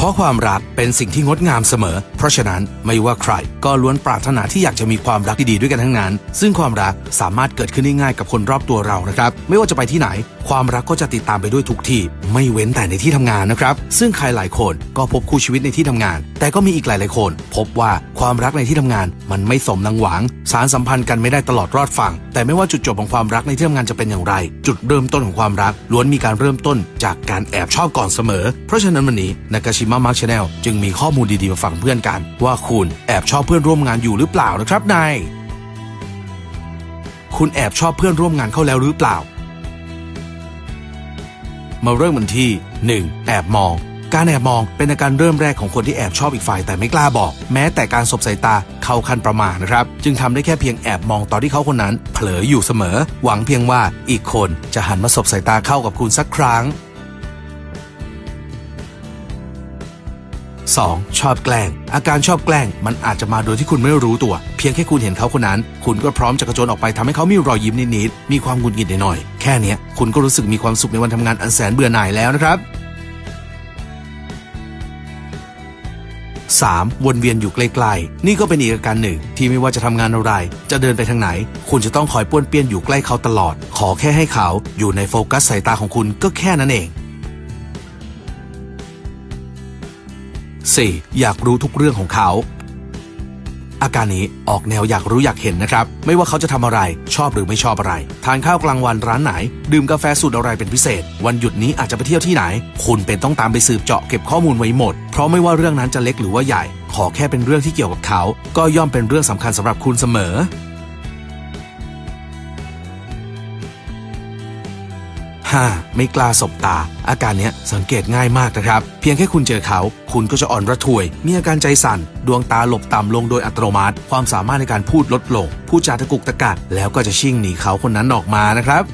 เพราะความรักเป็นสิ่งที่งดงามเสมอ เพราะฉะนั้นไม่ว่าใคร ก็ล้วนปรารถนาที่อยากจะมีความรักดีๆด้วยกันทั้งนั้น ซึ่งความรักสามารถเกิดขึ้นได้ง่ายกับคนรอบตัวเรานะครับ ไม่ว่าจะไปที่ไหนความรักก็จะติดตามไปด้วยทุกที่ ไม่เว้นแต่ในที่ทำงานนะครับ ซึ่งใครหลายคนก็พบคู่ชีวิตในที่ทำงาน แต่ก็มีอีกหลายๆคน พบว่าความรักในที่ทำงาน มันไม่สมดังหวัง สารสัมพันธ์กันไม่ได้ตลอดรอดฝั่งแต่ไม่ว่าจุดจบของความรักในที่ทำงานจะเป็นอย่างไร จุดเริ่มต้นของความรัก ล้วนมีการเริ่มต้นจากการแอบชอบก่อนเสมอ เพราะฉะนั้นวันนี้นากาชิมะมาร์คชาแนลจึงมีข้อมูลดีๆมาฝากเพื่อนกัน ว่าคุณแอบชอบเพื่อนร่วมงานอยู่หรือเปล่านะครับนายคุณแอบชอบเพื่อนร่วมงานเขาแล้วหรือเปล่า มาเริ่มกันที่ 1. แอบมองการแอบมองเป็นอาการเริ่มแรกของคนที่แอบชอบอีกฝ่ายแต่ไม่กล้าบอก แม้แต่การสบสายตาเข้าคันประมาทนะครับ จึงทำได้แค่เพียงแอบมองตอนที่เขาคนนั้น เผลออยู่เสมอ หวังเพียงว่าอีกคนจะหันมาสบสายตาเข้ากับคุณสักครั้ง 2. ชอบแกล้ง อาการชอบแกล้ง มันอาจจะมาโดยที่คุณไม่รู้ตัว เพียงแค่คุณเห็นเขาคนนั้น คุณก็พร้อมจะกระโจนออกไปทำให้เขามีรอยยิ้มนิดๆมีความหงุดหงิดหน่อยๆแค่นี้คุณก็รู้สึกมีความสุขในวันทำงานอันแสนเบื่อหน่ายแล้วนะครับ 3. วนเวียนอยู่ใกล้ๆนี่ก็เป็นอีกอาการหนึ่ง ที่ไม่ว่าจะทำงานอะไร จะเดินไปทางไหน คุณจะต้องคอยป้วนเปี้ยนอยู่ใกล้เขาตลอด ขอแค่ให้เขาอยู่ในโฟกัสสายตาของคุณก็แค่นั้นเอง 4. อยากรู้ทุกเรื่องของเขา อาการนี้ออกแนวอยากรู้อยากเห็นนะครับ ไม่ว่าเขาจะทำอะไร ชอบหรือไม่ชอบอะไร ทานข้าวกลางวันร้านไหน ดื่มกาแฟสูตรอะไรเป็นพิเศษ วันหยุดนี้อาจจะไปเที่ยวที่ไหน คุณเป็นต้องตามไปสืบเจาะเก็บข้อมูลไว้หมด เพราะไม่ว่าเรื่องนั้นจะเล็กหรือว่าใหญ่ ขอแค่เป็นเรื่องที่เกี่ยวกับเขา ก็ย่อมเป็นเรื่องสำคัญสำหรับคุณเสมอ 5. ไม่กล้าสบตา อาการเนี้ยสังเกตง่ายมากนะครับ เพียงแค่คุณเจอเขา คุณก็จะอ่อนระทวย มีอาการใจสั่น ดวงตาหลบต่ำลงโดยอัตโนมัติ ความสามารถในการพูดลดลง พูดจาตะกุกตะกักแล้วก็จะชิ่งหนีเขาคนนั้นออกมานะครับ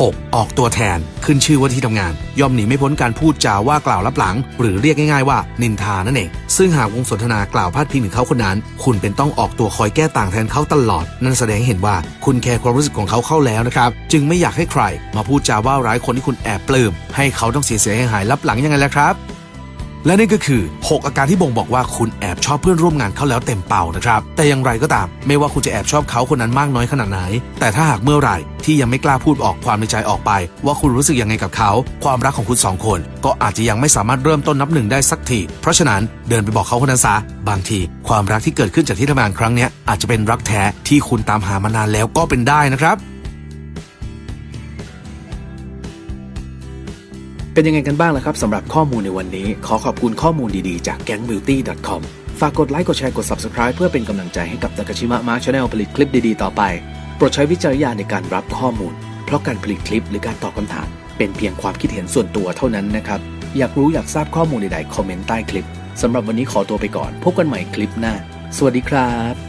6. ออกตัวแทน ขึ้นชื่อว่าที่ทำงาน ย่อมหนีไม่พ้นการพูดจาว่ากล่าวลับหลัง หรือเรียกง่ายๆว่านินทานั่นเอง ซึ่งหากวงสนทนากล่าวพาดพิงถึงเขาคนนั้น คุณเป็นต้องออกตัวคอยแก้ต่างแทนเขาตลอด นั่นแสดงให้เห็นว่าคุณแคร์ความรู้สึกของเขาเข้าแล้วนะครับ จึงไม่อยากให้ใคร มาพูดจาว่าร้ายคนที่คุณแอบปลื้มให้เขาต้องเสียเสียหายหายๆลับหลังยังไงล่ะครับ และนี่ก็คือ 6 อาการที่บ่งบอกว่าคุณแอบชอบเพื่อนร่วมงานเขาแล้วเต็มเป่านะครับ แต่อย่างไรก็ตาม ไม่ว่าคุณจะแอบชอบเขาคนนั้นมากน้อยขนาดไหน แต่ถ้าหากเมื่อไหร่ที่ยังไม่กล้าพูดออกความในใจออกไป ว่าคุณรู้สึกยังไงกับเขา ความรักของคุณสองคน ก็อาจจะยังไม่สามารถเริ่มต้นนับหนึ่งได้สักที เพราะฉะนั้นเดินไปบอกเขาคนนั้นซะบางที ความรักที่เกิดขึ้นจากที่ทำงานครั้งนี้อาจจะเป็นรักแท้ที่คุณตามหามานานแล้วก็เป็นได้นะครับ เป็นยังไงกันบ้างล่ะครับสำหรับข้อมูลในวันนี้ ขอขอบคุณข้อมูลดีๆจาก gangbeauty.com ฝากกดไลค์กดแชร์กด subscribe เพื่อเป็นกำลังใจให้กับ Takashima Mark Channel ผลิตคลิปดีๆต่อไป โปรดใช้วิจารณญาณในการรับข้อมูล เพราะการผลิตคลิปหรือการตอบคำถาม เป็นเพียงความคิดเห็นส่วนตัวเท่านั้นนะครับอยากรู้อยากทราบข้อมูลใดๆคอมเมนต์ใต้คลิปสำหรับวันนี้ขอตัวไปก่อน พบกันใหม่คลิปหน้า สวัสดีครับ